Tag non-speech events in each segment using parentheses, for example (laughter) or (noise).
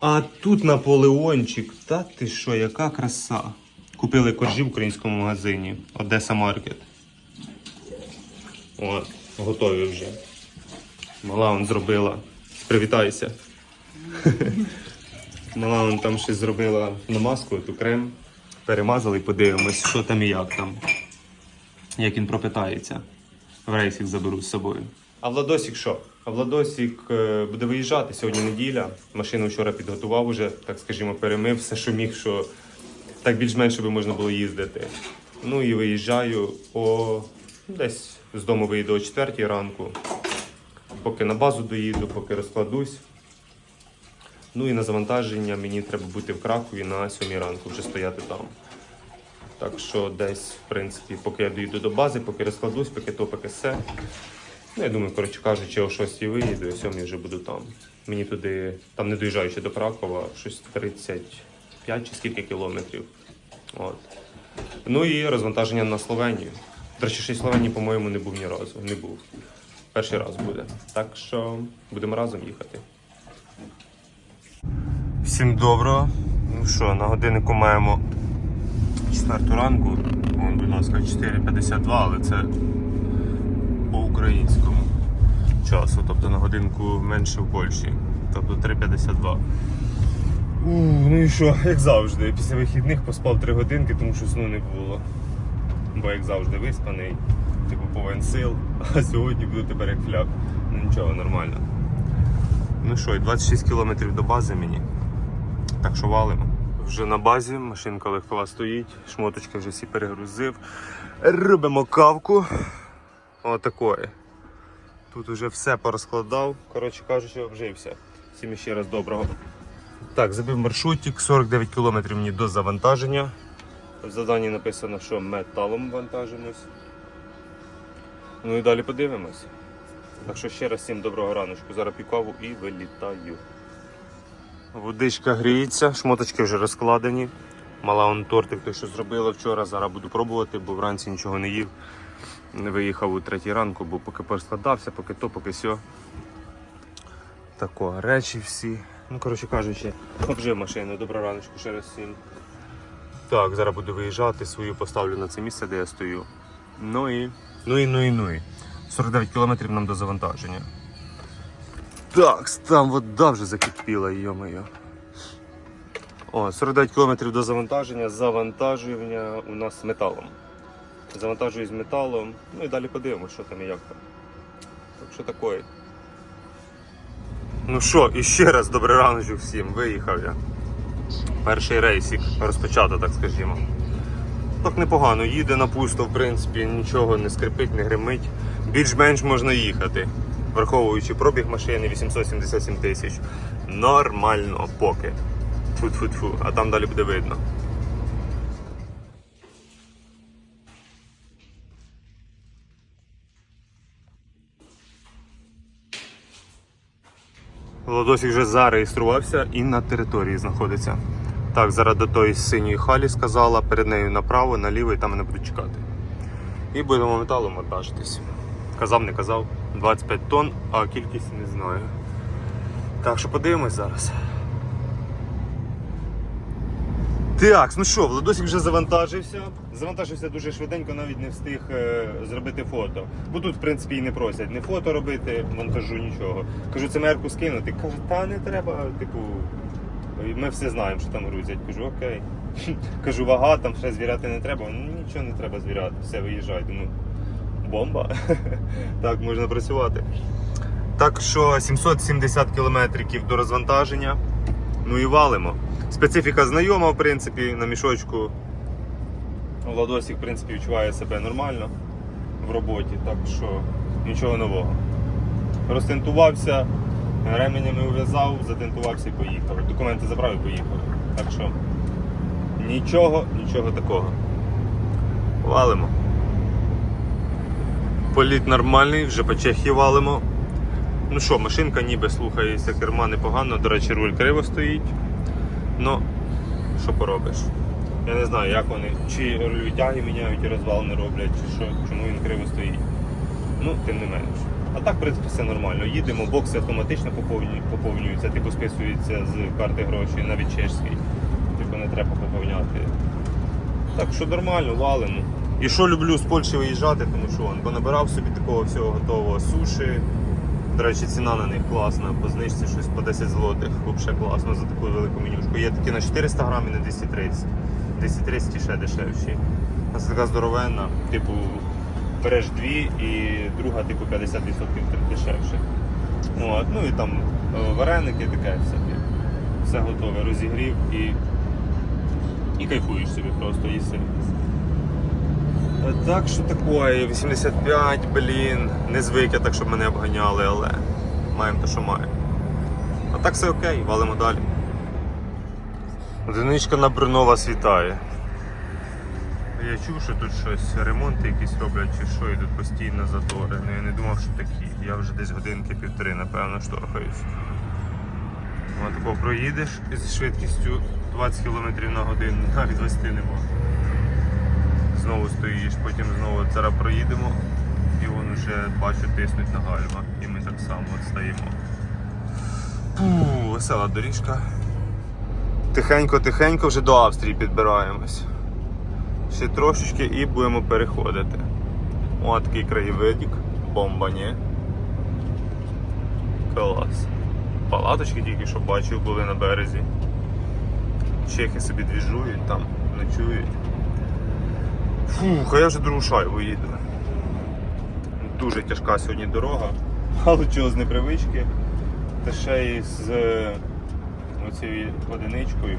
А тут Наполеончик. Та ти що, яка краса. Купили коржі в українському магазині Одеса Маркет. От, готові вже. Мала он зробила. Привітайся. (laughs) Мала он там щось зробила намазку, ту крем. Перемазали і подивимось, що там і як там. Як він пропитається. В рейсик заберу з собою. А Владосік що? А Владосік е, буде виїжджати сьогодні неділя. Машину вчора підготував уже, так скажімо, перемив все, що міг, що так більш-менш би можна було їздити. Ну і виїжджаю о десь з дому виїду о 4 ранку. Поки на базу доїду, поки розкладусь. Ну і на завантаження мені треба бути в Кракові на 7 ранку, вже стояти там. Так що десь, в принципі, поки я доїду до бази, поки розкладусь, поки то, поки все. Ну, я думаю, коротше кажучи, о 6 виїду, о 7 вже буду там. Мені туди, там не доїжджаючи до Кракова, щось 35 чи скільки кілометрів. От. Ну і розвантаження на Словенію. До речі, ще й Словенії, по-моєму, не був ні разу. Не був. Перший раз буде. Так що будемо разом їхати. Всім доброго. Ну що, на годиннику маємо 4 ранку. Вон, будь ласка, 4.52, але це по українському часу. Тобто на годинку менше в Польщі. Тобто 3.52. У, ну і що, як завжди, після вихідних поспав 3 годинки, тому що сну не було. Бо як завжди виспаний, типу повен сил, (laughs) а сьогодні буду тепер як фляг. Ну нічого, нормально. Ну що, і 26 кілометрів до бази мені. Так що валимо. Вже на базі, машинка легкова стоїть, шмоточки вже всі перегрузив. Робимо кавку. Отакої. Тут вже все порозкладав. Коротше кажучи, обжився. Всім ще раз доброго. Так, забив маршрутик, 49 км мені до завантаження. В заданні написано, що металом вантажимось. Ну і далі подивимось. Так що ще раз всім доброго раночку. Зараз п'ю каву і вилітаю. Водичка гріється, шмоточки вже розкладені. Мала он тортик той, що зробила вчора. Зараз буду пробувати, бо вранці нічого не їв. Виїхав у третій ранку, бо поки розкладався, поки то, поки сьо. Тако, речі всі. Ну, коротше кажучи, обжив машину, добра раночку ще раз всім. Так, зараз буду виїжджати, свою поставлю на це місце, де я стою. Ну і. Ну і ну і ну і. 49 кілометрів нам до завантаження. Так, там вода вже закипіла, йо-моє. О, 49 кілометрів до завантаження. Завантажування у нас металом. Завантажую з металом. Ну і далі подивимося, що там і як там. Так що такое. Ну що, і ще раз добрий раночок всім. Виїхав я. Перший рейсик розпочато, так скажімо. Так непогано, їде на пусто, в принципі, нічого не скрипить, не гримить. Більш-менш можна їхати. Враховуючи пробіг машини 877 тисяч. Нормально поки. Тфу-тфу-тфу, а там далі буде видно. Володосик вже зареєструвався і на території знаходиться. Так, зараз до тої синьої халі сказала, перед нею направо, наліво і там мене будуть чекати. І будемо металом монтажитись. Казав, не казав, 25 тонн, а кількість не знаю. Так що подивимось зараз. Так, ну що, Владосик вже завантажився. Завантажився дуже швиденько, навіть не встиг е, зробити фото. Бо тут, в принципі, і не просять не фото робити, монтажу, нічого. Кажу, це мерку скинути. Каже, та не треба, типу, ми все знаємо, що там грузять. Кажу, окей. (laughs) Кажу, вага, там ще звіряти не треба. Ну нічого не треба звіряти, все виїжджай. Думаю, бомба. (laughs) так, можна працювати. Так що 770 кілометрів до розвантаження. Ну і валимо. Специфіка знайома, в принципі, на мішочку. Владосик, в принципі, відчуває себе нормально в роботі, так що нічого нового. Розтентувався, ременями ув'язав, затентувався і поїхав. Документи забрав і поїхав. Так що нічого, нічого такого. Валимо. Політ нормальний, вже по Чехії валимо. Ну що, машинка ніби слухається, керма непогано, до речі, руль криво стоїть. Ну, що поробиш? Я не знаю, як вони, чи рульові тяги міняють і розвал не роблять, чи що, чому він криво стоїть. Ну, тим не менш. А так, в принципі, все нормально. Їдемо, бокси автоматично поповнюються, типу списуються з карти гроші, навіть чешський. Типу не треба поповняти. Так що нормально, валимо. І що люблю з Польщі виїжджати, тому що он, бо набирав собі такого всього готового суші. До речі, ціна на них класна, по знижці щось по 10 злотих. Взагалі класно за таку велику менюшку. Є такі на 400 грам і на 230. 230 і ще дешевші. У нас така здоровенна, типу, береш дві і друга, типу, 50% дешевше. От, ну і там е, вареники, таке всяке. Все готове, розігрів і, і кайфуєш собі просто їси. Е, Так що таке, 85, блін, не звик я так, щоб мене обганяли, але маємо те, що маємо. А так все окей, валимо далі. Одиничка на Брно вас вітає. Я чув, що тут щось, ремонти якісь роблять чи що, тут постійно затори. Ну я не думав, що такі. Я вже десь годинки півтори, напевно, шторхаюсь. Такого проїдеш зі швидкістю 20 км на годину, (laughs) навіть 20 не можна. Знову стоїш, потім знову зараз проїдемо, і вон уже бачу тиснуть на гальма. І ми так само стоїмо. Весела доріжка. Тихенько-тихенько вже до Австрії підбираємось. Ще трошечки і будемо переходити. О, такий краєвидик. Бомба, ні? Клас. Палаточки тільки що бачив були на березі. Чехи собі двіжують там, ночують. Фух, а я вже другу шайбу їду. Дуже тяжка сьогодні дорога, але чого з непривички. Та ще й з е, оцією одиничкою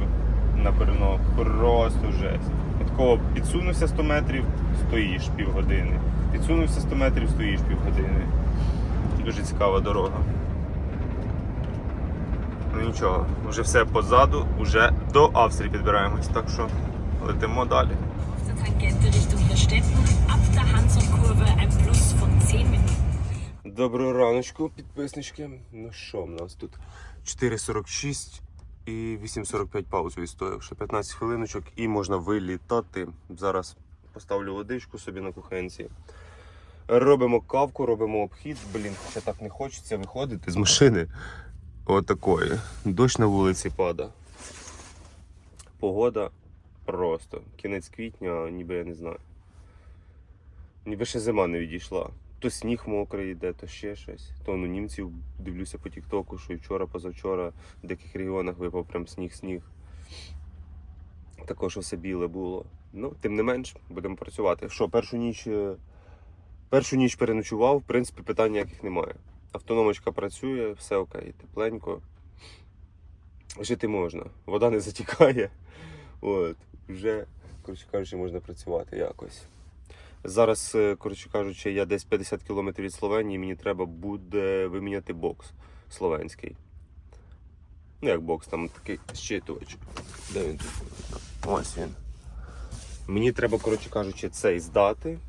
на перно просто жесть. Такого підсунувся 100 метрів, стоїш півгодини. Підсунувся 100 метрів, стоїш півгодини. Дуже цікава дорога. Ну нічого, вже все позаду, вже до Австрії підбираємось, так що летимо далі. Tangente Richtung Hirstetten. Ab der Hanson-Kurve ein Plus von 10 Minuten. Доброго раночку, підписнички. Ну що, в нас тут 4.46 і 8.45 паузу відстояв. Ще 15 хвилиночок і можна вилітати. Зараз поставлю водичку собі на кухенці. Робимо кавку, робимо обхід. Блін, хоча так не хочеться виходити з машини. Отакої. Дощ на вулиці пада. Погода просто. Кінець квітня, ніби я не знаю. Ніби ще зима не відійшла. То сніг мокрий йде, то ще щось. То ну, німців дивлюся по Тіктоку, що і вчора, позавчора в деяких регіонах випав прям сніг-сніг. Також все біле було. Ну, тим не менш, будемо працювати. Що, першу ніч, е, першу ніч переночував, в принципі, питань ніяких немає. Автономочка працює, все окей, тепленько. Жити можна. Вода не затікає. От, вже, коротше кажучи, можна працювати якось. Зараз, е, коротше кажучи, я десь 50 км від Словенії, мені треба буде виміняти бокс словенський. Ну, як бокс, там такий щитувач. Де він тут? Ось він. Мені треба, коротше кажучи, цей здати,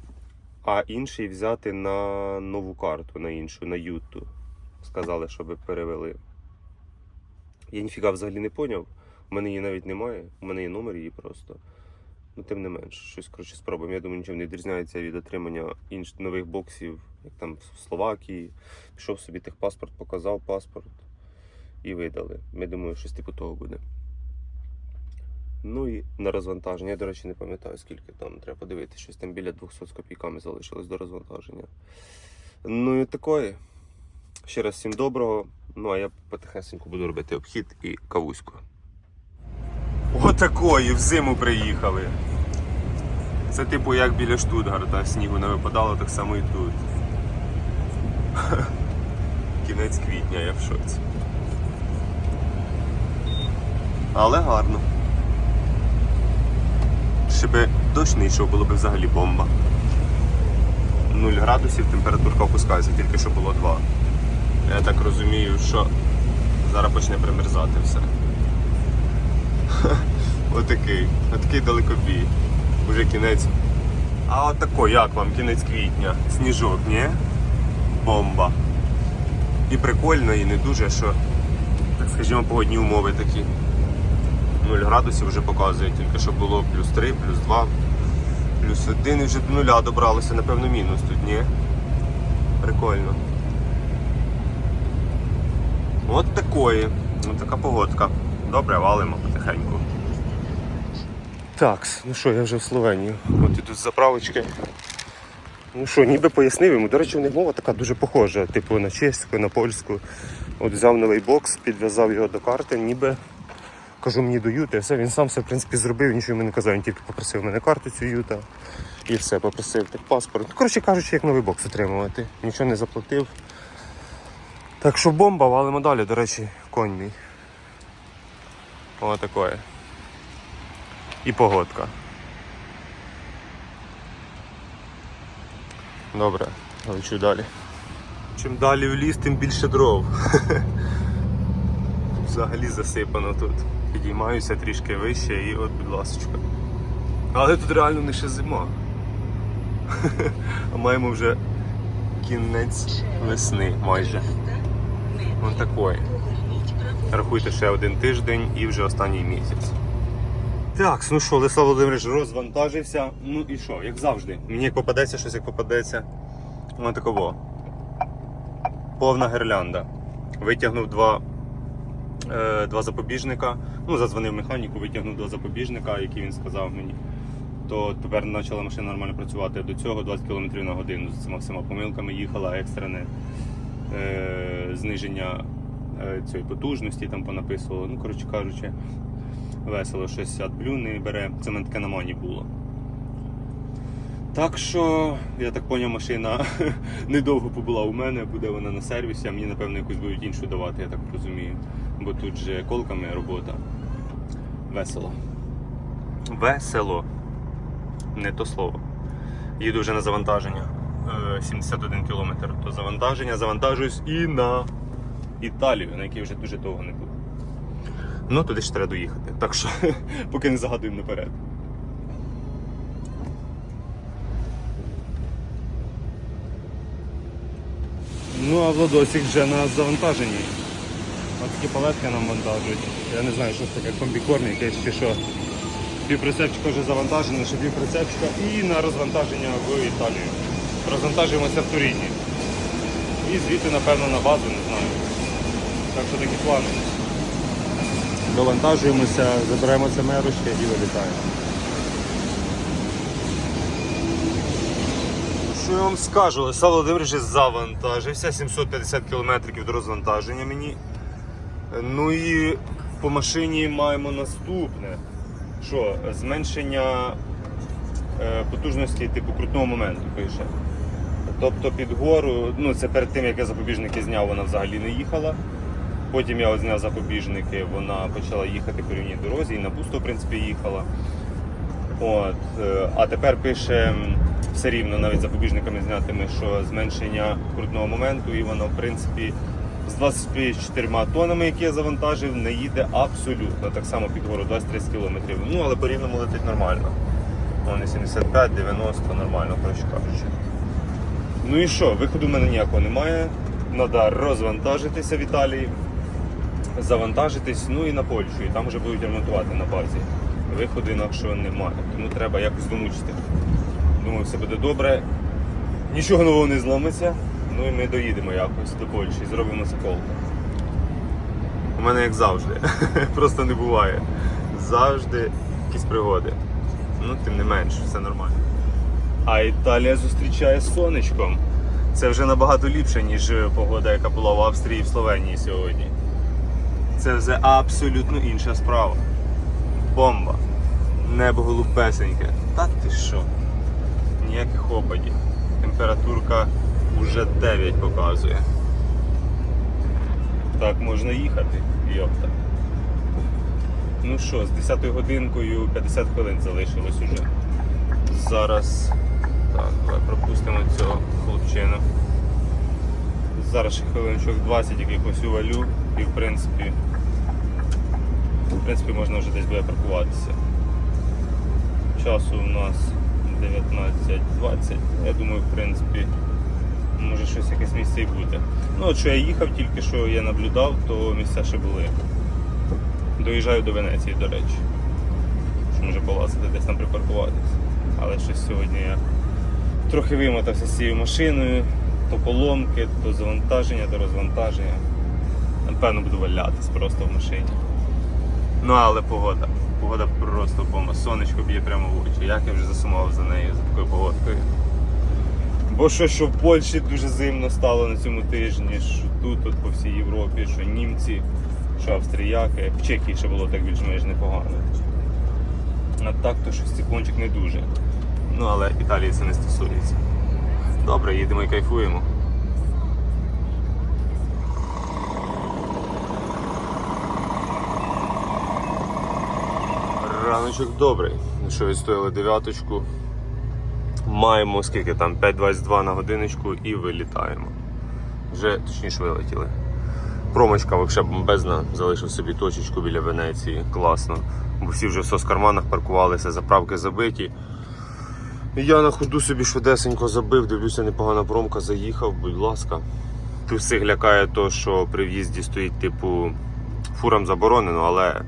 а інший взяти на нову карту, на іншу, на Юту. Сказали, щоб перевели. Я ніфіга взагалі не поняв. У мене її навіть немає, у мене є номер її просто. Ну, тим не менш, щось коротше спробуємо. Я думаю, нічим не відрізняється від отримання інш... нових боксів, як там в Словакії. Пішов собі техпаспорт, показав паспорт і видали. Я думаю, щось типу того буде. Ну і на розвантаження. Я, до речі, не пам'ятаю, скільки там треба подивитися, щось там біля 200 з копійками залишилось до розвантаження. Ну і такої. Ще раз всім доброго. Ну а я потихесеньку буду робити обхід і кавуську. Отакої, в зиму приїхали. Це типу як біля Штутгарта снігу не випадало, так само і тут. (laughs) Кінець квітня, я в шоці. Але гарно. Ще би дощ не йшов, було б взагалі бомба. 0 градусів, температурка опускається, тільки що було 2. Я так розумію, що зараз почне примерзати все. (laughs) Отакий, отакий далекобій. Уже кінець. А отако, як вам кінець квітня? Сніжок, ні? Бомба. І прикольно, і не дуже, що, так скажімо, погодні умови такі. 0 градусів вже показує, тільки що було плюс 3, плюс 2, плюс 1 і вже до нуля добралося, напевно, мінус тут, ні? Прикольно. От такої. От така погодка. Добре, валимо потихеньку. Так, ну що, я вже в Словенії. От ідуть заправочки. Ну що, ніби пояснив йому. До речі, в них мова така дуже похожа, типу на чеську, на польську. От взяв новий бокс, підв'язав його до карти, ніби кажу мені до юти. Все, він сам все в принципі зробив, нічого йому не казав, він тільки попросив мене карту цю юта. І все, попросив так, паспорт. Ну, Коротше кажучи, як новий бокс отримувати. Нічого не заплатив. Так що бомба, валимо далі, до речі, конь мій. О, такое. І погодка. Добре, лечу далі. Чим далі в ліс, тим більше дров. (laughs) Взагалі засипано тут. Підіймаюся трішки вище і от, будь ласочка. Але тут реально не ще зима. (laughs) А маємо вже кінець весни майже. Ось такої. Рахуйте ще один тиждень і вже останній місяць. Так, ну що, Леслав Володимирович розвантажився. Ну і що, як завжди. Мені як попадеться щось, як попадеться. Ось таково. Повна гірлянда. Витягнув два, е, два запобіжника. Ну, задзвонив механіку, витягнув два запобіжника, які він сказав мені. То тепер почала машина нормально працювати. До цього 20 км на годину з цими всіма помилками їхала екстрене е, зниження цієї потужності, там понаписувало. Ну, коротше кажучи, весело щось AdBlue не бере. Це мене таке на мані було. Так що, я так поняв, машина (laughs) недовго побула у мене, буде вона на сервісі, а мені, напевно, якусь будуть іншу давати, я так розумію. Бо тут же колками робота. Весело. Весело. Не то слово. Їду вже на завантаження. Е, 71 кілометр до завантаження. Завантажуюсь і на Італію, на якій вже дуже довго не був. Ну, туди ж треба доїхати. Так що (laughs) поки не загадуємо наперед. Ну, а Владосик вже на завантаженні. Ось такі палетки нам вантажують. Я не знаю, що це таке, комбікорн якийсь чи що. Півприцепчика вже завантажено, ще півприцепчика і на розвантаження в Італію. Розвантажуємося в Туріні. І звідти, напевно, на базу, не знаю. Так що такі плани. Довантажуємося, заберемо це мерочки і вилітаємо. Що я вам скажу, Олександр Володимирович завантажився, 750 км до розвантаження мені. Ну і по машині маємо наступне. Що, зменшення е, потужності типу крутного моменту пише. Тобто під гору, ну це перед тим як я запобіжники зняв, вона взагалі не їхала. Потім я зняв запобіжники, вона почала їхати по рівній дорозі і на пусто, в принципі, їхала. От, е, а тепер пише все рівно, навіть запобіжниками знятими, що зменшення крутного моменту, і воно, в принципі, з 24 тонами, які я завантажив, не їде абсолютно. Так само під гору 20-30 км. Ну, але по рівному летить нормально. Вони 75, 90, нормально, коротше кажучи. Ну і що, виходу в мене ніякого немає. Треба розвантажитися в Італії, завантажитись, ну і на Польщу. І там вже будуть ремонтувати на базі. Виходу інакшого немає. Тому треба якось домучити. Думаю, все буде добре. Нічого нового не зломиться. Ну і ми доїдемо якось до Польщі зробимо це колко. У мене як завжди. (laughs) Просто не буває. Завжди якісь пригоди. Ну, тим не менш, все нормально. А Італія зустрічає сонечком. Це вже набагато ліпше, ніж погода, яка була в Австрії і в Словенії сьогодні. Це вже абсолютно інша справа. Бомба. Небо голубесеньке. Та ти що? Ніяких опадів. Температурка вже 9 показує. Так можна їхати, йопта. Ну що, з 10 годинкою 50 хвилин залишилось уже. Зараз. Так, давай пропустимо цього хлопчину. Зараз ще хвилинчок 20 якихось увалю і в принципі. В принципі можна вже десь буде паркуватися. Часу у нас 19.20. Я думаю, в принципі, може щось якесь місце і буде. Ну от що я їхав тільки що я наблюдав, то місця ще були. Доїжджаю до Венеції, до речі. Що може полазити десь там припаркуватись. Але щось сьогодні я трохи вимотався з цією машиною, то поломки, то завантаження, то розвантаження. Напевно, буду валятись просто в машині. Ну але погода. Погода просто бомба. Сонечко б'є прямо в очі. Як я вже засумував за нею, за такою погодкою. Бо що, що в Польщі дуже зимно стало на цьому тижні, що тут, тут по всій Європі, що німці, що австріяки, в Чехії ще було так більш-менш непогано. А так то щось циклончик не дуже. Ну але Італії це не стосується. Добре, їдемо і кайфуємо. Раночок добрий. Що, відстояли дев'яточку. Маємо скільки там 5.22 на годиночку і вилітаємо. Вже точніше вилетіли. Промочка взагалі бомбезна, залишив собі точечку біля Венеції. Класно. Бо всі вже в соцкарманах паркувалися, заправки забиті. Я на ходу собі швидесенько забив, дивлюся, непогана промка, заїхав, будь ласка. Тут всіх лякає то, що при в'їзді стоїть, типу, фурам заборонено, але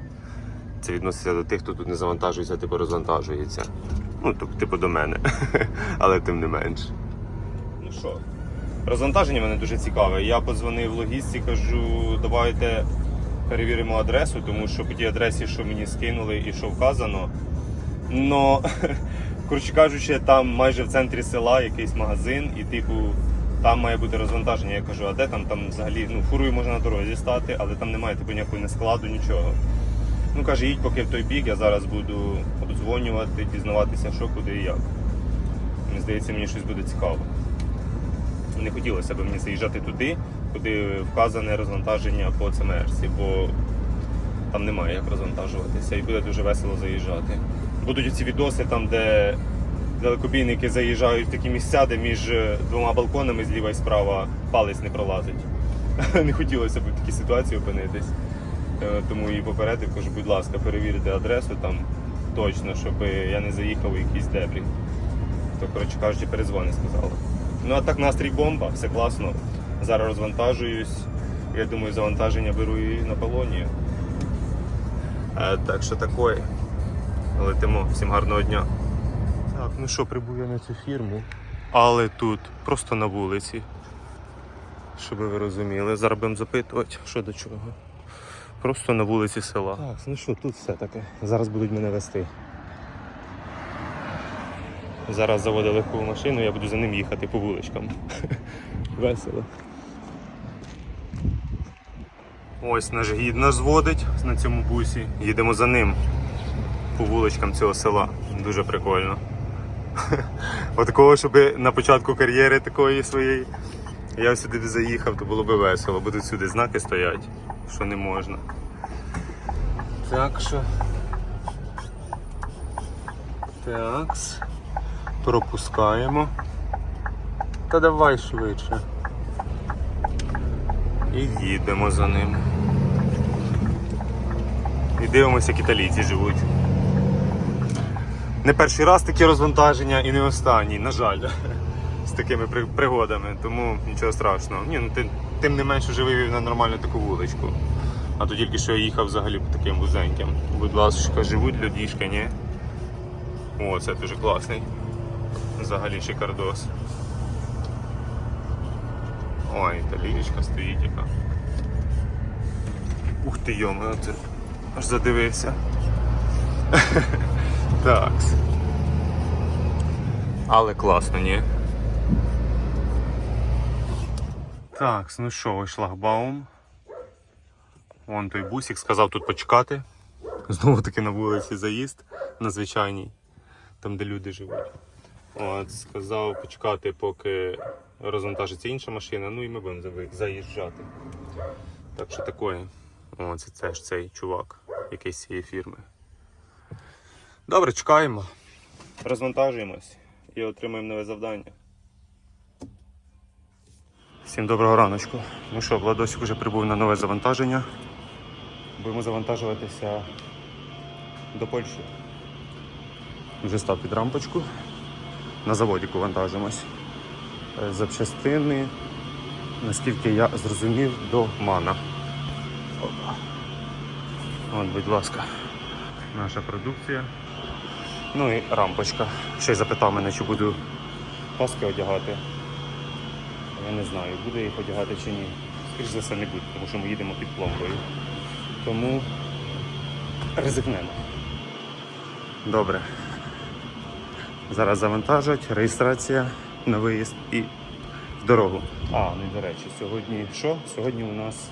це відноситься до тих, хто тут не завантажується, типу розвантажується. Ну, тобто, типу до мене. (laughs) але тим не менш. Ну що, розвантаження мене дуже цікаве. Я подзвонив в логістці, кажу, давайте перевіримо адресу, тому що по тій адресі, що мені скинули і що вказано. Но, (laughs) коротше кажучи, там майже в центрі села якийсь магазин, і типу. Там має бути розвантаження. Я кажу, а де там? Там взагалі ну, фурою можна на дорозі стати, але там немає типу ніякої не складу, нічого. Ну каже, їдь поки в той бік, я зараз буду обдзвонювати, дізнаватися, що, куди і як. Мені здається, мені щось буде цікаво. Не хотілося б мені заїжджати туди, куди вказане розвантаження по ЦМРСі, бо там немає як розвантажуватися і буде дуже весело заїжджати. Будуть ці відоси там, де далекобійники заїжджають в такі місця, де між двома балконами зліва і справа палець не пролазить. (laughs) Не хотілося б в такій ситуації опинитись. Е, Тому і попередив, кажу, будь ласка, перевірте адресу там точно, щоб я не заїхав у якісь дебрі. То, коротше кажучи, перезвони сказала. Ну а так настрій бомба, все класно. Зараз розвантажуюсь. Я думаю, завантаження беру і на полонію. Е, так що такое. Летимо. Всім гарного дня. Так, ну що, прибув я на цю фірму. Але тут, просто на вулиці. Щоб ви розуміли. Зараз будемо запитувати, що до чого. Просто на вулиці села. Так, ну що, тут все таке. Зараз будуть мене вести. Зараз заводить легкову машину, я буду за ним їхати по вуличкам. (laughs) Весело. Ось наш гід нас зводить на цьому бусі. Їдемо за ним по вуличкам цього села. Дуже прикольно. (laughs) Отакого, щоб на початку кар'єри такої своєї я сюди заїхав, то було би весело. Будуть сюди знаки стоять, що не можна. Так що. Такс. Пропускаємо. Та давай швидше. І їдемо за ним. І дивимося, як італійці живуть. Не перший раз таке розвантаження і не останній, на жаль, такими пригодами, тому нічого страшного. Ні, ну тим, тим не менше вже вивів на нормальну таку вуличку. А то тільки що я їхав взагалі по таким вузеньким. Будь ласка, живуть людішки, ні? О, це дуже класний. Взагалі шикардос. Ой, італійська стоїть яка. Ух ти йома, це аж задивився. (laughs) Так. Але класно, ні? Так, ну що, ось шлагбаум. Вон той бусик сказав тут почекати. Знову таки на вулиці заїзд на звичайній, там де люди живуть. От, сказав почекати, поки розвантажиться інша машина, ну і ми будемо заїжджати. Так що такое. О, це, це ж цей чувак, якийсь з цієї фірми. Добре, чекаємо. Розвантажуємось і отримаємо нове завдання. Всім доброго раночку. Ну що, Владосик вже прибув на нове завантаження. Будемо завантажуватися до Польщі. Вже став під рампочку. На заводіку вантажимось. Е, Запчастини, наскільки я зрозумів, до мана. От, будь ласка, наша продукція. Ну і рампочка. Ще й запитав мене, чи буду паски одягати. Я не знаю, буду їх одягати чи ні. скоріш за все, не буде, тому що ми їдемо під пломбою. Тому ризикнемо. Добре. Зараз завантажать, реєстрація на виїзд і в дорогу. А, ну і до речі, сьогодні що? Сьогодні у нас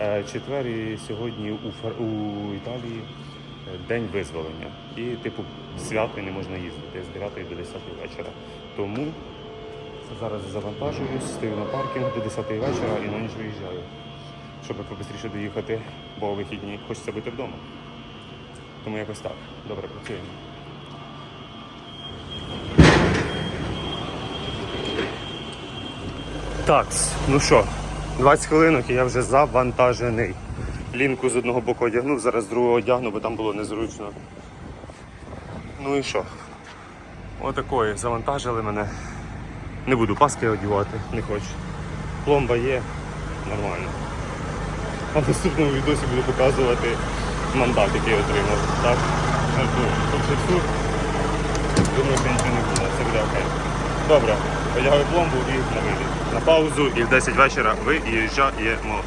е, четвер і сьогодні у, Фар- у Італії е, день визволення. І, типу, свято не можна їздити з 9 до 10 вечора. Тому зараз завантажуюсь, стою на паркінг до 10 вечора і на ніч виїжджаю. Щоб побистріше доїхати, бо у вихідні хочеться бути вдома. Тому якось так. Добре, працюємо. Так, ну що, 20 хвилинок і я вже завантажений. Лінку з одного боку одягнув, зараз з другого одягну, бо там було незручно. Ну і що? Отакої, завантажили мене. Не буду паски одягати, не хочу. Пломба є, нормально. А в наступному відосі буду показувати мандат, який я отримав. Так? Ну, тут. Думаю, що нічого не буде, це буде окей. Добре, одягаю пломбу і на виліт. На паузу і в 10 вечора виїжджаємо.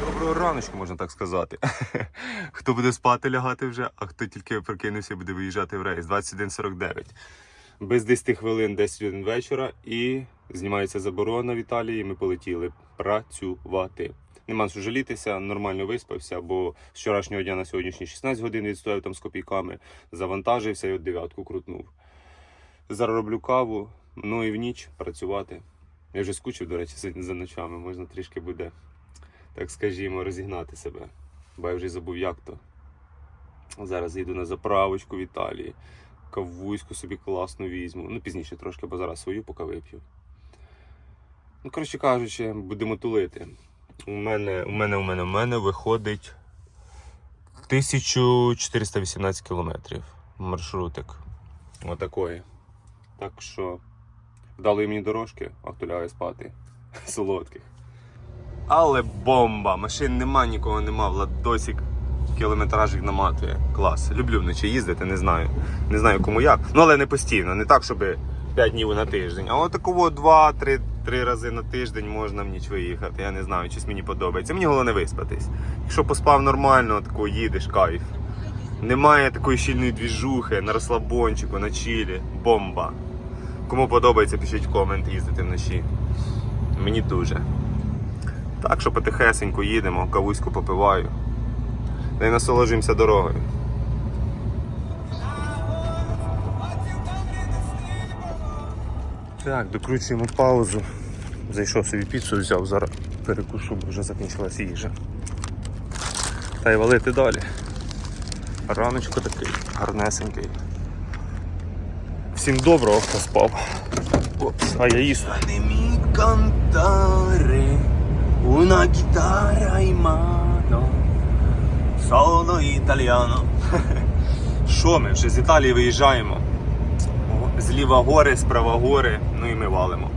Доброго раночку, можна так сказати. (laughs) Хто буде спати лягати вже, а хто тільки прокинувся, буде виїжджати в рейс 21.49. Без 10 хвилин 10 годин вечора і знімається заборона в Італії. Ми полетіли працювати. Нема що жалітися, нормально виспався, бо з вчорашнього дня на сьогоднішній 16 годин відстояв там з копійками, завантажився і от дев'ятку крутнув. Зараз роблю каву, ну і в ніч працювати. Я вже скучив, до речі, за ночами. Можна трішки буде, так скажімо, розігнати себе. Бо я вже забув, як то. Зараз їду на заправочку в Італії. Кавуську собі класну візьму. Ну, пізніше трошки, бо зараз свою поки вип'ю. Ну, коротше кажучи, будемо тулити. У мене, у мене, у мене, у мене виходить 1418 кілометрів маршрутик. Отакої. Так що вдали мені дорожки, а лягає спати. (laughs) Солодких. Але бомба! Машин нема, нікого нема. Владосік кілометражик наматує. Клас. Люблю вночі їздити, не знаю. Не знаю кому як. Ну але не постійно, не так, щоб 5 днів на тиждень. А от такого 2-3 рази на тиждень можна в ніч виїхати. Я не знаю, щось мені подобається. Мені головне виспатись. Якщо поспав нормально, тако їдеш, кайф. Немає такої щільної двіжухи на розслабончику, на чилі. Бомба. Кому подобається, пишіть комент їздити вночі. Мені дуже. Так що потихесенько їдемо, кавуську попиваю. Та й насолоджуємося дорогою. Так, докручуємо паузу. Зайшов собі піцу, взяв, зараз перекушу, бо вже закінчилась їжа. Та й валити далі. Раночко такий, гарнесенький. Всім доброго, хто спав. Опс, а я їсти. Una chitarra in mano. Sono italiano. (laughs) Що ми? Вже з Італії виїжджаємо. Зліва гори, справа гори, ну і ми валимо.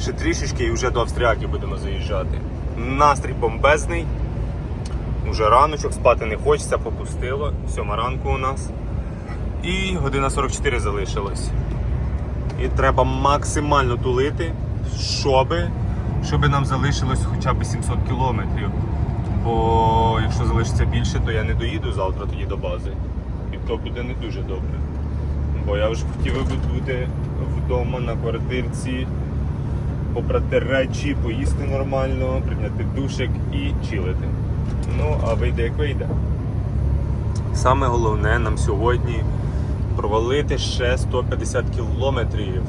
Ще трішечки і вже до австріяків будемо заїжджати. Настрій бомбезний. Уже раночок, спати не хочеться, попустило. Сьома ранку у нас. І година 44 залишилось. І треба максимально тулити, щоби, щоби нам залишилось хоча б 700 кілометрів. Бо якщо залишиться більше, то я не доїду завтра тоді до бази. І то буде не дуже добре. Бо я вже хотів бути вдома на квартирці, попрати речі, поїсти нормально, прийняти душик і чилити. Ну, а вийде як вийде. Саме головне нам сьогодні провалити ще 150 кілометрів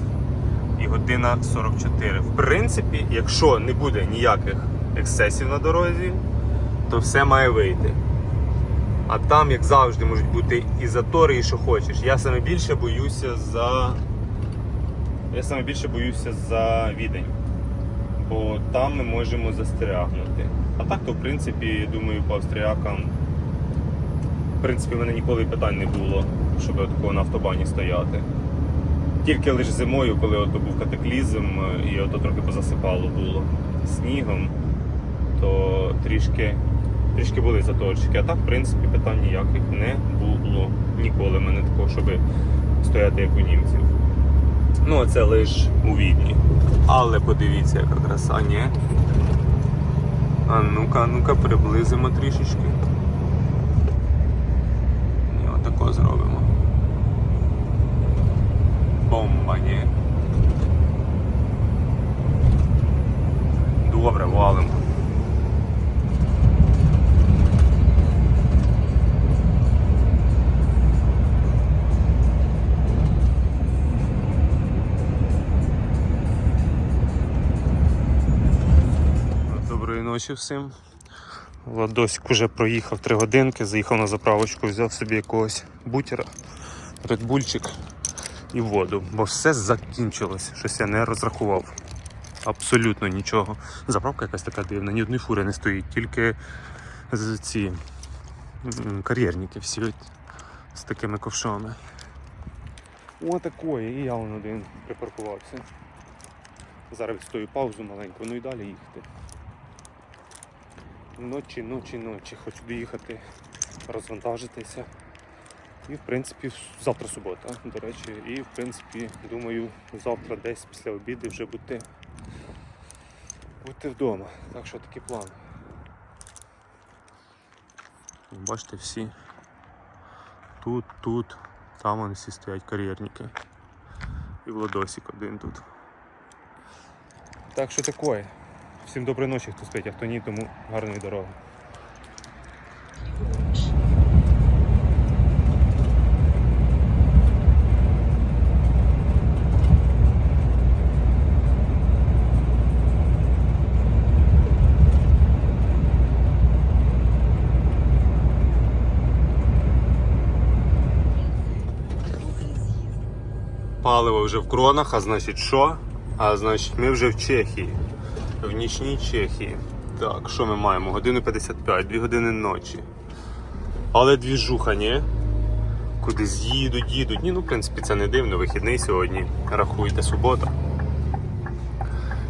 і година 44. В принципі, якщо не буде ніяких ексцесів на дорозі, то все має вийти. А там, як завжди, можуть бути і затори, і що хочеш. Я саме більше боюся за. Я саме більше боюся за відень. Бо там ми можемо застрягнути. А так, то в принципі, думаю, по австріякам. В принципі, в мене ніколи питань не було, щоб такого на автобані стояти. Тільки лише зимою, коли от був катаклізм і ото трохи позасипало було снігом, то трішки, трішки були заторчики. А так, в принципі, питань ніяких не було. Ніколи мене такого, щоб стояти як у німців. Ну, а це лише у відні. Але подивіться, яка краса, ні? А ну-ка, ну-ка, приблизимо трішечки. І отако зробимо. Ночі всім. Владосик уже проїхав 3 годинки, заїхав на заправочку, взяв собі якогось бутера, редбульчик і воду, бо все закінчилось. Щось я не розрахував. Абсолютно нічого. Заправка якась така дивна, ні одної фури не стоїть, тільки ці кар'єрники всі з такими ковшами. О, такої, і я один припаркувався. Зараз відстою паузу маленьку, ну і далі їхати. Ночі, ночі, ночі. Хочу доїхати, розвантажитися. І в принципі завтра субота, до речі, і в принципі, думаю, завтра десь після обіду вже бути, бути вдома. Так що такий план. Бачите, всі тут, тут, там вони всі стоять кар'єрники. І Владосик один тут. Так що такое. Всім доброї ночі, хто спить, а хто ні, тому гарної дороги. Паливо вже в кронах, а значить що? А значить ми вже в Чехії. В нічній Чехії. Так, що ми маємо? Годину 55, 2 години ночі. Але двіжуха, ні? Кудись їдуть, їдуть. Ні, ну в принципі це не дивно, вихідний сьогодні. Рахуйте субота.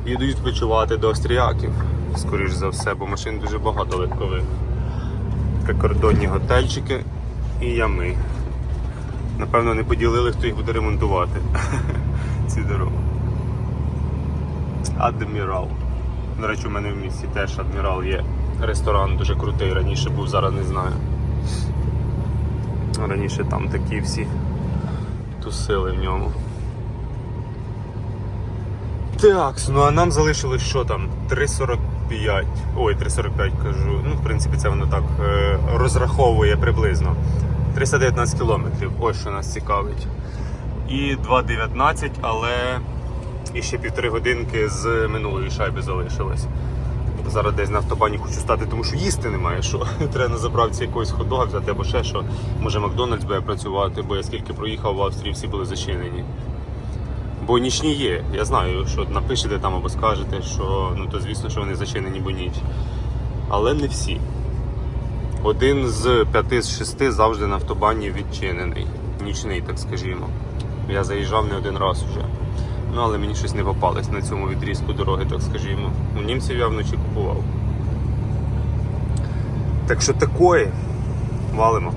Їдуть відпочивати до австріяків, скоріш за все, бо машин дуже багато легкових. Прикордонні готельчики і ями. Напевно, не поділили, хто їх буде ремонтувати. (laughs) Ці дороги. Адмірал. До речі, у мене в місті теж адмірал є. Ресторан дуже крутий, раніше був, зараз не знаю. Раніше там такі всі тусили в ньому. Так, ну а нам залишилось що там? 3,45. Ой, 3,45 кажу. Ну, в принципі, це воно так е, розраховує приблизно. 319 кілометрів. Ось що нас цікавить. І 2,19, але і ще півтори годинки з минулої шайби залишилось. Зараз десь на автобані хочу стати, тому що їсти немає що. (laughs) Треба на заправці якогось ходога взяти або ще що. Може Макдональдс буде працювати, бо я скільки проїхав в Австрії, всі були зачинені. Бо нічні є. Я знаю, що напишете там або скажете, що ну то звісно, що вони зачинені, бо ніч. Але не всі. Один з п'яти з шести завжди на автобані відчинений. Нічний, так скажімо. Я заїжджав не один раз уже. Ну, але мені щось не попалось на цьому відрізку дороги, так скажімо. У німців я вночі купував. Так що такої. Валимо.